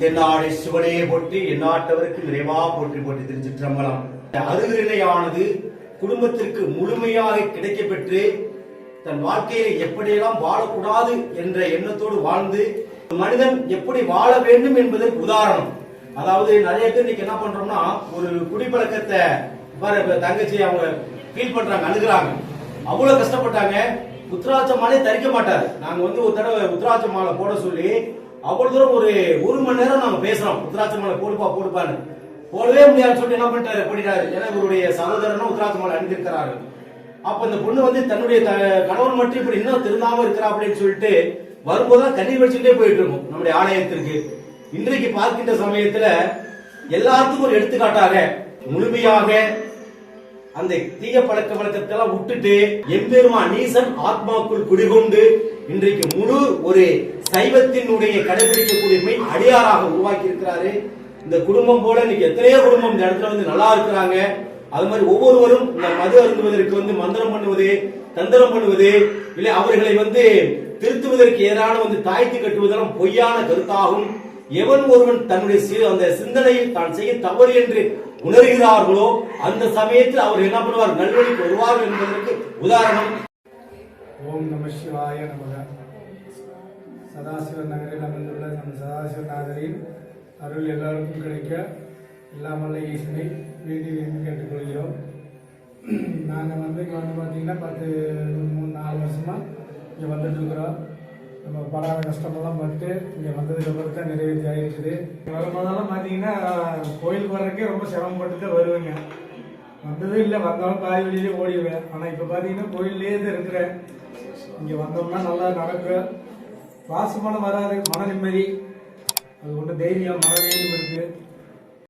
தென்னாடை சிவனையே போற்றி எந்நாட்டவருக்கு நிறைவா போற்றி போற்றி திருச்சிற்றம்பலம். அருகிணையானது குடும்பத்திற்கு முழுமையாக கிடைக்கப்பெற்று தன் வாழ்க்கையில எப்படியெல்லாம் வாழக்கூடாது என்ற எண்ணத்தோடு வாழ்ந்து மனிதன் எப்படி வாழ வேண்டும் என்பதற்கு உதாரணம். அதாவது நிறைய பேர் இன்னைக்கு என்ன பண்றோம்னா ஒரு குடிப்பழக்கத்தை தங்கச்சி அவங்க ஃபீல் பண்றாங்க அணுகிறாங்க அவ்வளவு கஷ்டப்பட்டாங்க உத்ராட்ச மாலையை தரிக்க மாட்டாரு. நாங்க வந்து ஒரு தடவை உத்ராட்ச மாலை போட சொல்லி அவ்வளவு தூரம் ஒரு ஒரு மணி நேரம் நாங்க பேசுறோம். உத்ராட்ச போடுப்பா போடுப்பான்னு. போடவே முடியாதுன்னு சொல்லிட்டு என்ன பண்ணிட்டாரு பண்ணிட்டாரு ஏன்னா இவருடைய சகோதரனும் உத்ராட்ச மாலை அணிந்திருக்கிறாரு. அப்ப இந்த பொண்ணு வந்து தன்னுடைய த- கணவன் மட்டும் இப்படி இன்னும் திருந்தாம இருக்கிறா அப்படின்னு சொல்லிட்டு வரும்போது கண்ணீர் வச்சுட்டே போயிட்டு இருக்கும். நம்முடைய ஆலயத்திற்கு. இன்றைக்கு பார்க்கின்ற சமயத்துல எல்லாத்துக்கும் ஒரு எடுத்துக்காட்டாக முழுமையாக அந்த தீய பழக்க வழக்கத்தெல்லாம் விட்டுட்டு எம்பெருமா நீசன் ஆத்மாக்குள் குடிகொண்டு இன்றைக்கு முழு ஒரு சைவத்தினுடைய கடைபிடிக்கக்கூடிய அடியாராக உருவாக்கி இருக்கிறாரு இந்த குடும்பம் போல இன்னைக்கு எத்தனையோ குடும்பம் இந்த இடத்துல வந்து நல்லா இருக்கிறாங்க. அது மாதிரி ஒவ்வொருவரும் இந்த மது அருந்துவதற்கு வந்து மந்திரம் பண்ணுவது தந்திரம் பண்ணுவது இல்லை அவர்களை வந்து திருத்துவதற்கு எதிரான வந்து தாய்த்து கட்டுவதெல்லாம் பொய்யான கருத்தாகும். எவன் ஒருவன் தன்னுடைய அந்த சிந்தனையில் தான் செய்ய தவறு என்று உணர்கிறார்களோ அந்த சமயத்தில் அவர் என்ன பண்ணுவார்? நல்வழிக்கு வருவார்கள் என்பதற்கு உதாரணம். ஓம் நம சிவாய நமக. சதாசிவ நகரில் அமைந்துள்ள நம் சதாசிவ நாகரின் அருள் எல்லாருக்கும் கிடைக்க எல்லா ஈசனை வேண்டி வேண்டி கேட்டுக்கொள்கிறோம். நாங்கள் வந்து இங்கே வந்து பார்த்தீங்கன்னா பத்து மூணு நாலு வருஷமாக இங்கே வந்துட்டு இருக்கிறோம் நம்ம படாத கஷ்டமெல்லாம் பட்டு இங்கே வந்ததுக்கப்புறம் தான் நிறைவேற்றி ஆகிருக்குது. வரும்போதெல்லாம் பார்த்தீங்கன்னா கோயிலுக்கு வர்றதுக்கே ரொம்ப சிரமப்பட்டு தான் வருவேங்க. வந்ததும் இல்லை வந்தாலும் பாதி வழியிலே ஓடிடுவேன். ஆனால் இப்போ பார்த்தீங்கன்னா கோயிலே தான் இருக்கிறேன். இங்கே வந்தோம்னா நல்லா நடக்கும். சுவாசமான வராது மன நிம்மதி அது ஒன்று தைரியம் மன தைரியம் இருக்குது